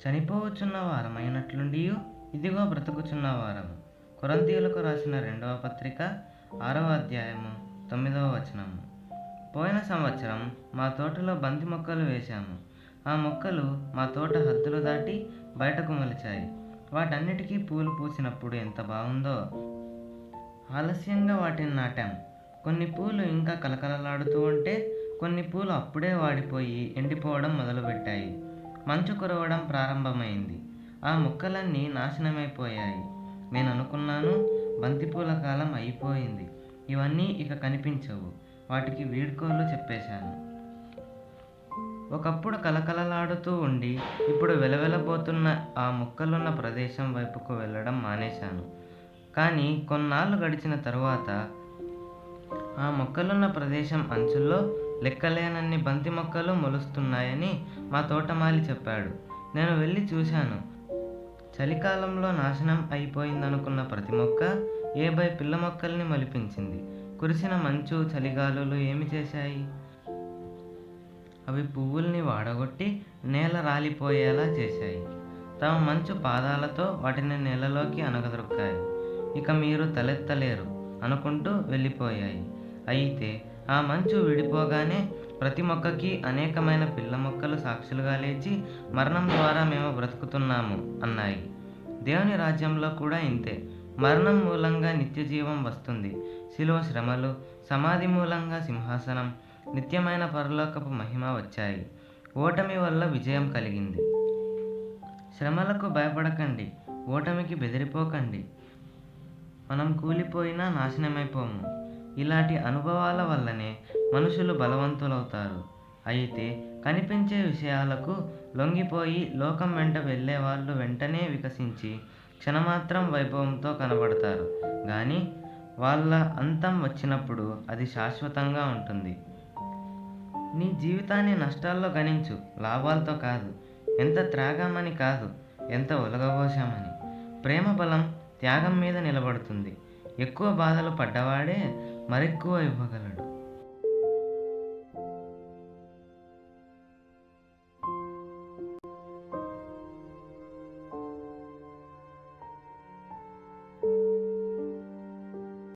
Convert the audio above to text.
చనిపోవచ్చున్న వారమైనట్లుండి ఇదిగో బ్రతుకుచున్న వారము. కొరంతీయులకు రాసిన రెండవ పత్రిక ఆరవ అధ్యాయము తొమ్మిదవ వచనము. పోయిన సంవత్సరం మా తోటలో బంతి మొక్కలు వేశాము. ఆ మొక్కలు మా తోట హద్దులు దాటి బయటకు మొలిచాయి. వాటన్నిటికీ పూలు పూసినప్పుడు ఎంత బాగుందో! ఆలస్యంగా వాటిని నాటాం. కొన్ని పూలు ఇంకా కలకలలాడుతూ ఉంటే కొన్ని పూలు అప్పుడే వాడిపోయి ఎండిపోవడం మొదలుపెట్టాయి. మంచు కురవడం ప్రారంభమైంది. ఆ మొక్కలన్నీ నాశనమైపోయాయి. నేను అనుకున్నాను బంతిపూల కాలం అయిపోయింది. ఇవన్నీ ఇక కనిపించవు. వాటికి వీడ్కోలు చెప్పేశాను. ఒకప్పుడు కలకలలాడుతూ ఉండి ఇప్పుడు వెలవెలబోతున్న ఆ మొక్కలున్న ప్రదేశం వైపుకు వెళ్ళడం మానేశాను. కానీ కొన్నాళ్ళు గడిచిన తరువాత ఆ మొక్కలున్న ప్రదేశం అంచుల్లో లెక్కలేనన్ని బంతి మొక్కలు మొలుస్తున్నాయని మా తోటమాలి చెప్పాడు. నేను వెళ్ళి చూశాను. చలికాలంలో నాశనం అయిపోయిందనుకున్న ప్రతి మొక్క ఏబై పిల్ల మొక్కల్ని మలిపించింది. కురిసిన మంచు చలిగాలులు ఏమి చేశాయి? అవి పువ్వుల్ని వాడగొట్టి నేల రాలిపోయేలా చేశాయి. తమ మంచు పాదాలతో వాటిని నేలలోకి అనగదొక్కాయి ఇక మీరు తలెత్తలేరు అనుకుంటూ వెళ్ళిపోయాయి. అయితే ఆ మంచు విడిపోగానే ప్రతి మొక్కకి అనేకమైన పిల్ల మొక్కలు సాక్షులుగా లేచి మరణం ద్వారా మేము బ్రతుకుతున్నాము అన్నాయి. దేవుని రాజ్యంలో కూడా ఇంతే. మరణం మూలంగా నిత్య జీవం వస్తుంది. శిలువ శ్రమలు సమాధి మూలంగా సింహాసనం నిత్యమైన పరలోకపు మహిమ వచ్చాయి. ఓటమి వల్ల విజయం కలిగింది. శ్రమలకు భయపడకండి. ఓటమికి బెదిరిపోకండి. మనం కూలిపోయినా నాశనమైపోము. ఇలాంటి అనుభవాల వల్లనే మనుషులు బలవంతులవుతారు. అయితే కనిపించే విషయాలకు లొంగిపోయి లోకం వెంట వెళ్ళే వాళ్ళు వెంటనే వికసించి క్షణమాత్రం వైభవంతో కనబడతారు. కానీ వాళ్ళ అంతం వచ్చినప్పుడు అది శాశ్వతంగా ఉంటుంది. నీ జీవితాన్ని నష్టాల్లో గణించు. లాభాలతో కాదు. ఎంత త్రాగామని కాదు. ఎంత ఒలగబోసామని ప్రేమ బలం త్యాగం మీద నిలబడుతుంది. ఎక్కువ బాధలు పడ్డవాడే మరెక్కువ ఇవ్వగలడు.